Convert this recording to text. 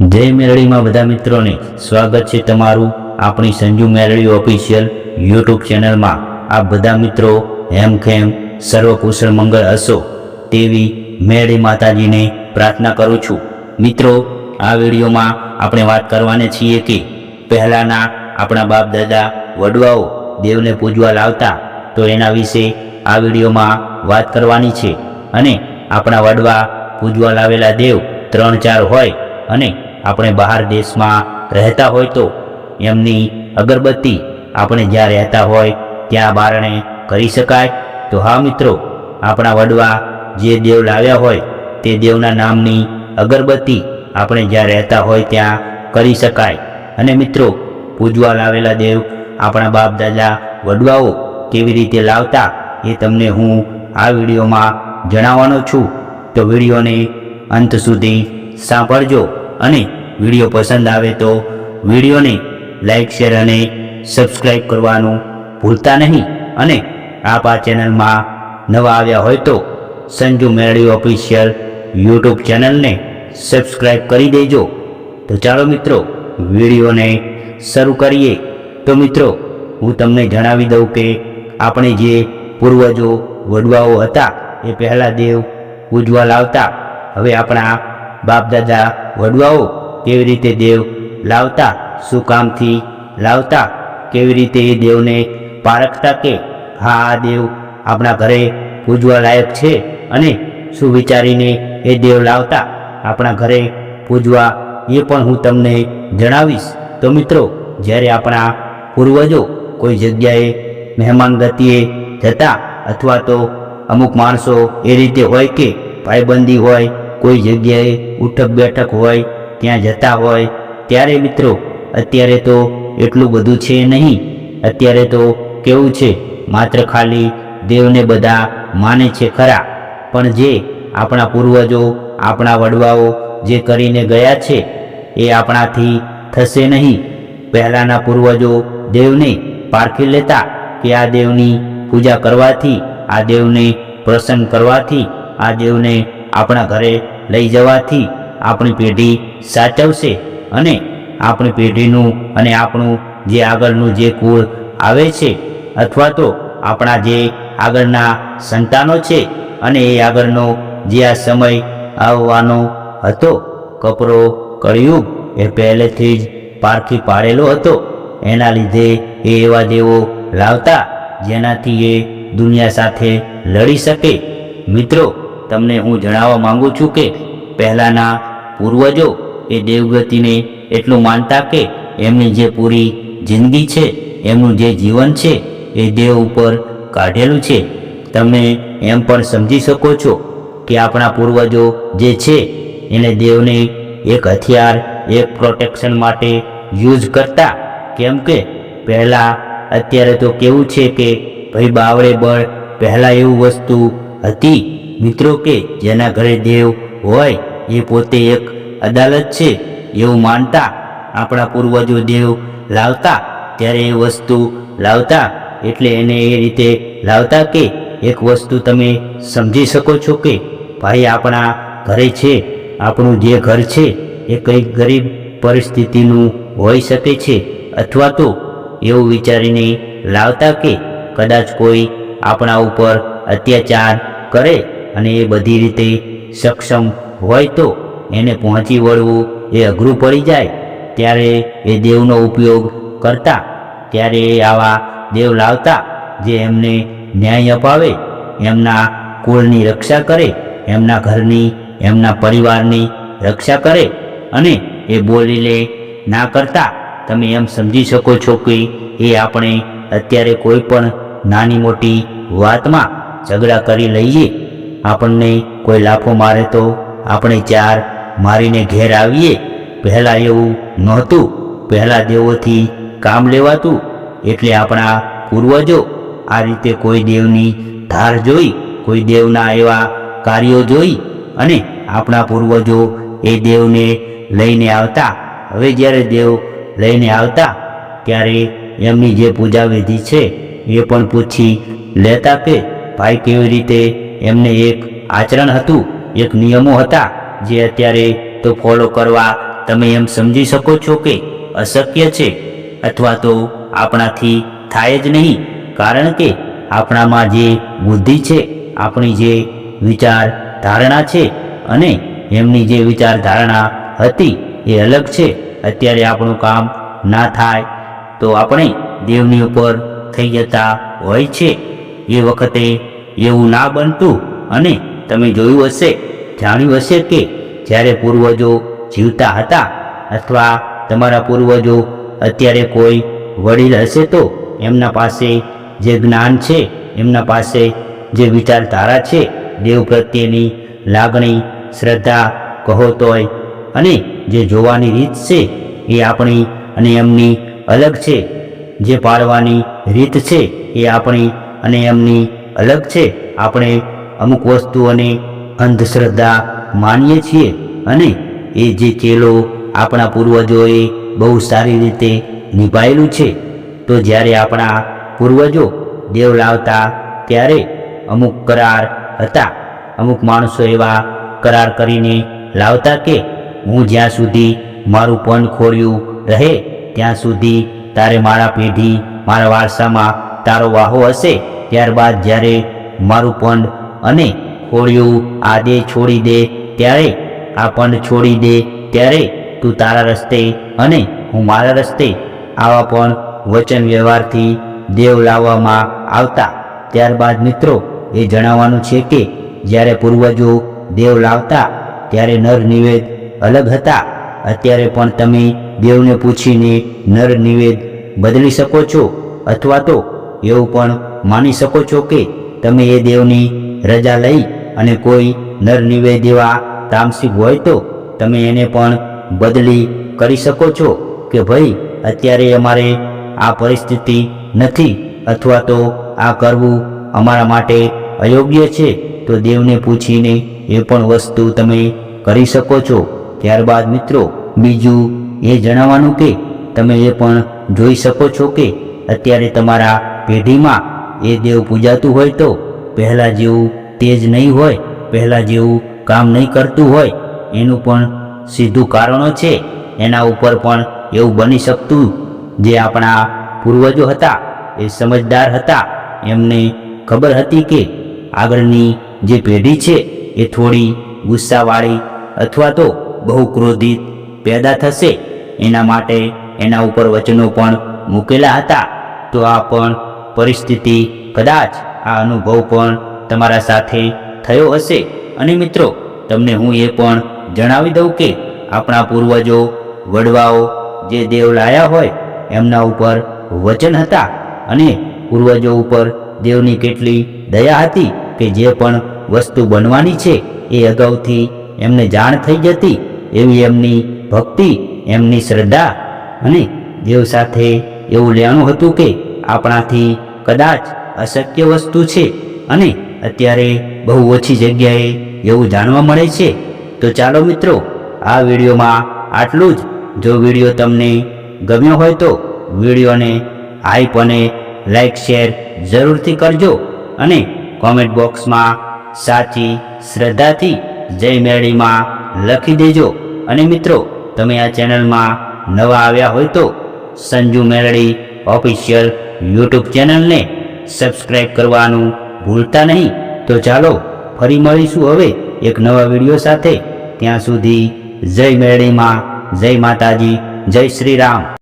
જય મેળડીમાં બધા મિત્રોને સ્વાગત છે તમારું આપણી સંજુ મેળડી ઓફિશિયલ યુટ્યુબ ચેનલમાં. આ બધા મિત્રો હેમખેમ સર્વકુશળ મંગળ હશો તેવી મેળી માતાજીને પ્રાર્થના કરું છું. મિત્રો, આ વિડીયોમાં આપણે વાત કરવાને છીએ કે પહેલાંના આપણા બાપ દાદા વડવાઓ દેવને પૂજવા લાવતા તો એના વિશે આ વિડીયોમાં વાત કરવાની છે. અને આપણા વડવા પૂજવા લાવેલા દેવ ત્રણ ચાર હોય અને આપણે બહાર દેશમાં રહેતા હોય તો એમની અગરબત્તી આપણે જ્યાં રહેતા હોય ત્યાં બારણે કરી શકાય. તો હા મિત્રો, આપણા વડવા જે દેવ લાવ્યા હોય તે દેવના નામની અગરબત્તી આપણે જ્યાં રહેતા હોય ત્યાં કરી શકાય. અને મિત્રો, પૂજવા લાવેલા દેવ આપણા બાપ દાદા વડવાઓ કેવી રીતે લાવતા એ તમને હું આ વિડીયોમાં જણાવવાનો છું. તો વિડીયોને અંત સુધી સાંભળજો. અને વીડિયો પસંદ આવે તો વિડીયોને લાઇક શેર અને સબસ્ક્રાઈબ કરવાનું ભૂલતા નહીં. અને આપ આ ચેનલમાં નવા આવ્યા હોય તો સંજુ મેરડી ઓફિશિયલ યુટ્યુબ ચેનલને સબસ્ક્રાઈબ કરી દેજો. તો ચાલો મિત્રો, વિડીયોને શરૂ કરીએ. તો મિત્રો, હું તમને જણાવી દઉં કે આપણે જે પૂર્વજો વડવાઓ હતા, એ પહેલાં દેવ ઉજવા લાવતા હવે આપણા બાપ દાદા, વડવાઓ, કેવી રીતે દેવ લાવતા, શું કામથી લાવતા, કેવી રીતે એ દેવને પારખતા કે હા, આ દેવ આપણા ઘરે પૂજવા લાયક છે અને શું વિચારીને એ દેવ લાવતા, આપણા ઘરે પૂજવા, એ પણ હું તમને જણાવીશ. તો મિત્રો, જ્યારે આપણા પૂર્વજો કોઈ જગ્યાએ મહેમાન ગતિએ જતા અથવા તો અમુક માણસો એ રીતે હોય કે ભાઈબંધી હોય કોઈ જગ્યાએ ઉઠક બેઠક હોય, ત્યાં જતા હોય. ત્યારે મિત્રો, અત્યારે તો એટલું બધું છે નહીં. અત્યારે તો કેવું છે, માત્ર ખાલી દેવને બધા માને છે ખરા. પણ જે આપણા પૂર્વજો, આપણા વડવાઓ જે કરીને ગયા છે, એ આપણાથી થશે નહીં. પહેલાંના પૂર્વજો દેવને પારખી લેતા કે આ દેવની પૂજા કરવાથી, આ દેવને પ્રસન્ન કરવાથી, આ દેવને આપણા ઘરે લઈ જવાથી આપણી પેઢી સાચવશે અને આપણી પેઢીનું અને આપણું જે આગળનું જે કુળ આવે છે અથવા તો આપણા જે આગળના સંતાનો છે અને એ આગળનો જે આ સમય આવવાનો હતો, કપરો કળિયુગ એ પહેલેથી જ પારખી પાડેલો હતો. એના લીધે એ એવા દેવો લાવતા જેનાથી એ દુનિયા સાથે લડી શકે. મિત્રો તમને હું જણાવવા માંગુ છું કે પહેલાંના પૂર્વજો એ દેવગતિને એટલું માનતા કે એમની જે પૂરી જિંદગી છે, એમનું જે જીવન છે, એ દેવ ઉપર કાઢેલું છે. તમે એમ પણ સમજી શકો છો કે આપણા પૂર્વજો જે છે, એને દેવને એક હથિયાર, એક પ્રોટેક્શન માટે યુઝ કરતા. કેમ કે પહેલાં અત્યારે તો કેવું છે કે ભાઈ બાવળે બળ પહેલાં એવું વસ્તુ હતી મિત્રો કે જેના ઘરે દેવ હોય, એ પોતે એક અદાલત છે, એવું માનતા આપણા પૂર્વજો દેવ લાવતા ત્યારે એ વસ્તુ લાવતા, એટલે એને એ રીતે લાવતા કે એક વસ્તુ તમે સમજી શકો છો કે ભાઈ આપણા ઘરે છે, આપણું જે ઘર છે, એ કંઈક ગરીબ પરિસ્થિતિનું હોઈ શકે છે, અથવા તો એવું વિચારીને લાવતા કે કદાચ કોઈ આપણા ઉપર અત્યાચાર કરે અને એ બધી રીતે સક્ષમ હોય તો એને પહોંચી વળવું એ અઘરું પડી જાય. ત્યારે એ દેવનો ઉપયોગ કરતા, ત્યારે એ આવા દેવ લાવતા જે એમને ન્યાય અપાવે, એમના કુળની રક્ષા કરે, એમના ઘરની, એમના પરિવારની રક્ષા કરે અને એ બોલીને ના કરતા, તમે એમ સમજી શકો છો કે એ આપણે અત્યારે કોઈ પણ નાની મોટી વાતમાં ઝઘડા કરી લઈએ. આપણને કોઈ લાફો મારે તો આપણે ચાર મારીને ઘેર આવીએ. પહેલાં એવું નહોતું. પહેલાં દેવોથી કામ લેવાતું. એટલે આપણા પૂર્વજો આ રીતે કોઈ દેવની ધાર જોઈ, કોઈ દેવના એવા કાર્યો જોઈ અને આપણા પૂર્વજો એ દેવને લઈને આવતા. હવે જ્યારે દેવ લઈને આવતા, ત્યારે એમની જે પૂજા વિધિ છે એ પણ પૂછી લેતા કે, ભાઈ, કેવી રીતે એમને એક આચરણ હતું, એક નિયમો હતા, જે અત્યારે તો ફોલો કરવા તમે એમ સમજી શકો છો કે અશક્ય છે, અથવા તો આપણાથી થાય જ નહીં, કારણ કે આપણામાં જે બુદ્ધિ છે, આપણી જે વિચાર ધારણા છે અને એમની જે વિચાર ધારણા હતી એ અલગ છે, અત્યારે આપણું કામ ના થાય, તો આપણે દેવની ઉપર થઈ જતા હોય છે. એ વખતે એવું ના બનતું અને તમે જોયું હશે, જાણ્યું હશે કે જ્યારે પૂર્વજો જીવતા હતા અથવા તમારા પૂર્વજો અત્યારે કોઈ વડીલ હશે તો એમના પાસે જે જ્ઞાન છે, એમના પાસે જે વિચારધારા છે, દેવ પ્રત્યેની લાગણી, શ્રદ્ધા કહો તોય અને જે જોવાની રીત છે એ આપણી અને એમની અલગ છે. જે પાળવાની રીત છે એ આપણી અને એમની અલગ છે. આપણે અમુક વસ્તુઓને અંધશ્રદ્ધા માનીએ છીએ અને એ જે ચેલો આપણા પૂર્વજોએ બહુ સારી રીતે નિભાયેલું છે, તો જ્યારે આપણા પૂર્વજો દેવ લાવતા ત્યારે અમુક કરાર હતા. અમુક માણસો એવા કરાર કરીને લાવતા કે, હું જ્યાં સુધી મારું પન ખોર્યું રહે, ત્યાં સુધી તારે મારા પેઢી, મારા વારસામાં તારો વાહો હશે, ત્યારબાદ જ્યારે મારું પંડ અને કોળિયું આ દે છોડી દે, ત્યારે આ પંડ છોડી દે, ત્યારે તું તારા રસ્તે અને હું મારા રસ્તે આવા પણ વચન વ્યવહારથી દેવ લાવવામાં આવતા. ત્યારબાદ મિત્રો, એ જણાવવાનું છે કે જ્યારે પૂર્વજો દેવ લાવતા, ત્યારે નર નિવેદ અલગ હતા. અત્યારે પણ તમે દેવને પૂછીને નર નિવેદ બદલી શકો છો અથવા તો એવું પણ માની શકો છો કે તમે એ દેવની રજા લઈ અને કોઈ નર નિવેદ્યવા તામસિક હોય તો તમે એને પણ બદલી કરી શકો છો કે ભાઈ, અત્યારે અમારે આ પરિસ્થિતિ નથી અથવા તો આ કરવું અમારા માટે અયોગ્ય છે, તો દેવને પૂછીને એ પણ વસ્તુ તમે કરી શકો છો. ત્યારબાદ મિત્રો, બીજું એ જણાવવાનું કે તમે એ પણ જોઈ શકો છો કે અત્યારે તમારા પેઢીમાં એ દેવ પૂજાતું હોય તો પહેલાં જેવું તેજ નહીં હોય, પહેલાં જેવું કામ નહીં કરતું હોય, એનું પણ સીધું કારણો છે. એના ઉપર પણ એવું બની શકતું જે આપણા પૂર્વજો હતા, એ સમજદાર હતા. એમને ખબર હતી કે આગળની જે પેઢી છે, એ થોડી ગુસ્સાવાળી અથવા તો બહુ ક્રોધિત પેદા થશે. એના માટે એના ઉપર વચનો પણ મૂકેલા હતા. તો આ પણ પરિસ્થિતિ કદાચ આ અનુભવ પણ તમારા સાથે થયો હશે. અને મિત્રો, તમને હું એ પણ જણાવી દઉં કે આપણા પૂર્વજો, વડવાઓ જે દેવ લાયા હોય, એમના ઉપર વચન હતા. અને પૂર્વજો ઉપર દેવની કેટલી દયા હતી કે જે પણ વસ્તુ બનવાની છે, એ અગાઉથી એમને જાણ થઈ જતી. એવી એમની ભક્તિ, એમની શ્રદ્ધા અને દેવ સાથે એવું લેણું હતું કે આપણાથી કદાચ અશક્ય વસ્તુ છે અને અત્યારે બહુ ઓછી જગ્યાએ એવું જાણવા મળે છે. તો ચાલો મિત્રો, આ વિડીયોમાં આટલું જ. જો વીડિયો તમને ગમ્યો હોય તો વિડીયોને હાઈપ અને લાઈક શેર જરૂરથી કરજો અને કોમેન્ટ બોક્સમાં સાચી શ્રદ્ધાથી જય મેળીમાં લખી દેજો. અને મિત્રો, તમે આ ચેનલમાં નવા આવ્યા હોય તો સંજુ મેલડી ઓફિશિયલ યુટ્યુબ ચેનલને સબસ્ક્રાઈબ કરવાનું ભૂલતા નહીં. તો ચાલો ફરી મળીશું હવે એક નવા વીડિયો સાથે. ત્યાં સુધી જય મેળીમાં. જય માતાજી. જય શ્રી રામ.